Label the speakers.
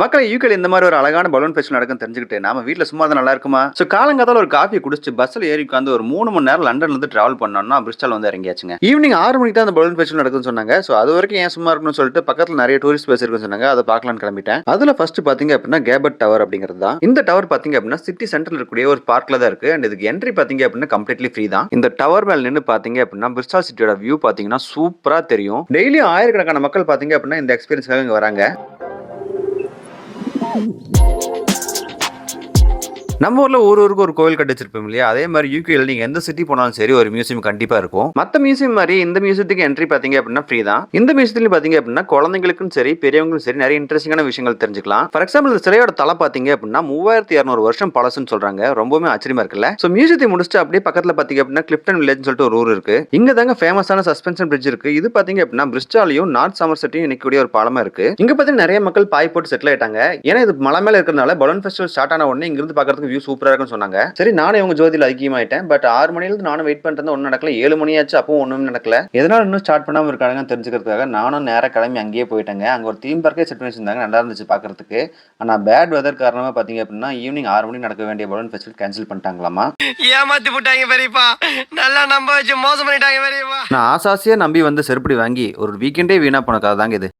Speaker 1: மக்களை யூகேல இந்த மாதிரி ஒரு அழகான பலூன் ஃபெஸ்ட் நடக்கும் தெரிஞ்சுக்கிட்டு நாம வீட்ல சும்மா தான் நல்லா இருக்குமா? சோ காலங்காத்தால ஒரு காஃபி குடிச்சு பஸ்ல ஏறி உட்காந்து ஒரு மூணு மணி நேரம் லண்டன்ல இருந்து டிராவல் பண்ணோம்னா பிரிஸ்டால் வந்து இறங்கியாச்சுங்க. ஈவினிங் ஆறு மணிக்கு தான் அந்த பலூன் ஃபெஸ்ட் நடக்கும்னு சொன்னாங்க. சோ அது வரைக்கும் ஏன் சும்மா இருக்கணும்னு சொல்லிட்டு பக்கத்துல நிறைய டூரிஸ்ட் பிளேஸ் இருக்குன்னு சொன்னாங்க. அதை பார்க்கலாம்னு கிளம்பிட்டேன். அதுல ஃபர்ஸ்ட் பாத்தீங்க அப்படின்னா கேபட் டவர் அப்படிங்கிறது தான். இந்த டவர் பாத்தீங்க அப்படின்னா சிட்டி சென்டர்ல இருக்கக்கூடிய ஒரு பார்க்ல தான் இருக்கு. அண்ட் இதுக்கு என்ட்ரி பாத்தீங்க அப்படின்னா கம்ப்ளீட்லி ஃப்ரீ தான். இந்த டவர் மேல நின்று பாத்தீங்க அப்படின்னா பிரிஸ்டால் சிட்டியோட வியூ பாத்தீங்கன்னா சூப்பரா தெரியும். டெய்லி ஆயிரக்கணக்கான மக்கள் பாத்தீங்க அப்படின்னா இந்த எக்ஸ்பீரியன்ஸ்க்காக இங்க வராங்க. Ooh. நம்ம ஊர்ல ஒரு ஊருக்கு ஒரு கோவில் கட்டி வச்சிருப்போம் இல்லையா? அதே மாதிரி யூகேல நீங்க எந்த சிட்டி போனாலும் சரி ஒரு மியூசியம் கண்டிப்பா இருக்கும். மத்த மியூசியம் மாதிரி இந்த மியூசியத்துக்கு என்ட்ரி பாத்தீங்க அப்படின்னா ஃப்ரீ தான். இந்த மியூசியத்துல பாத்தீங்க அப்படின்னா குழந்தைங்களுக்கும் சரி பெரியவங்களும் சரி நிறைய இன்ட்ரெஸ்டிங்கான விஷயங்கள் தெரிஞ்சுக்கலாம். ஃபார் எக்ஸாம்பிள் இந்த சிலையோட தலை பாத்தீங்க அப்படின்னா மூவாயிரத்தி இரநூறு வருஷம் பழசுன்னு சொல்றாங்க. ரொம்பவுமே ஆச்சரியமா இருக்குல்ல? சோ மியூசியத்தை முடிச்சுட்டு அப்படியே பக்கத்துல பாத்தீங்க அப்படின்னா கிளிப்டன் வில்லேஜ் சொல்லிட்டு ஒரு ஊர் இருக்கு. இங்க தாங்க ஃபேமஸான சஸ்பென்ஷன் பிரிட்ஜ் இருக்கு. இது பாத்தீங்க அப்படின்னா பிரிஸ்டாலையும் நார்த் சமர்செட்டையும் இணைக்கக்கூடிய ஒரு பாலமா இருக்கு. இங்க பாத்தீங்கன்னா நிறைய மக்கள் பாய் போட்டு செட்டில் ஆயிட்டாங்க. ஏன்னா இது மலை மேல இருக்கிறதுனால பலூன் ஃபெஸ்டிவல் ஸ்டார்ட் ஆன உடனே இங்கிருந்து இருந்து வியூ சூப்பரா இருக்குன்னு சொன்னாங்க. சரி நானும் இவங்க ஜோதியில் ஐக்கியமாயிட்டேன். பட் ஆறு மணில இருந்து நானும் வெயிட் பண்ணிட்டு ஒன்றும் நடக்கல. ஏழு மணியாச்சு அப்பவும் ஒன்றும் நடக்கல. எதனால இன்னும் ஸ்டார்ட் பண்ணாம இருக்காங்கன்னு தெரிஞ்சுக்கிறதுக்காக நானும் நேரா கிளம்பி அங்கேயே போயிட்டேங்க. அங்க ஒரு தீம் பார்க்கே செட் பண்ணி வச்சிருந்தாங்க. நல்லா இருந்துச்சு பாக்குறதுக்கு ஆனா பேட் வெதர் காரணமா பாத்தீங்க அப்படின்னா ஈவினிங் ஆறு மணிக்கு நடக்க வேண்டிய பலூன் ஃபெஸ்டிவல் கேன்சல் பண்ணிட்டாங்களாமா?
Speaker 2: ஏமாத்தி போட்டாங்க பெரியப்பா. நல்லா நம்ப வச்சு மோசம் பண்ணிட்டாங்க பெரியப்பா.
Speaker 1: நான் ஆசாசியா நம்பி வந்து செருப்படி வாங்கி ஒரு வீக்கெண்டே வீணா போன கதை தாங்க இது.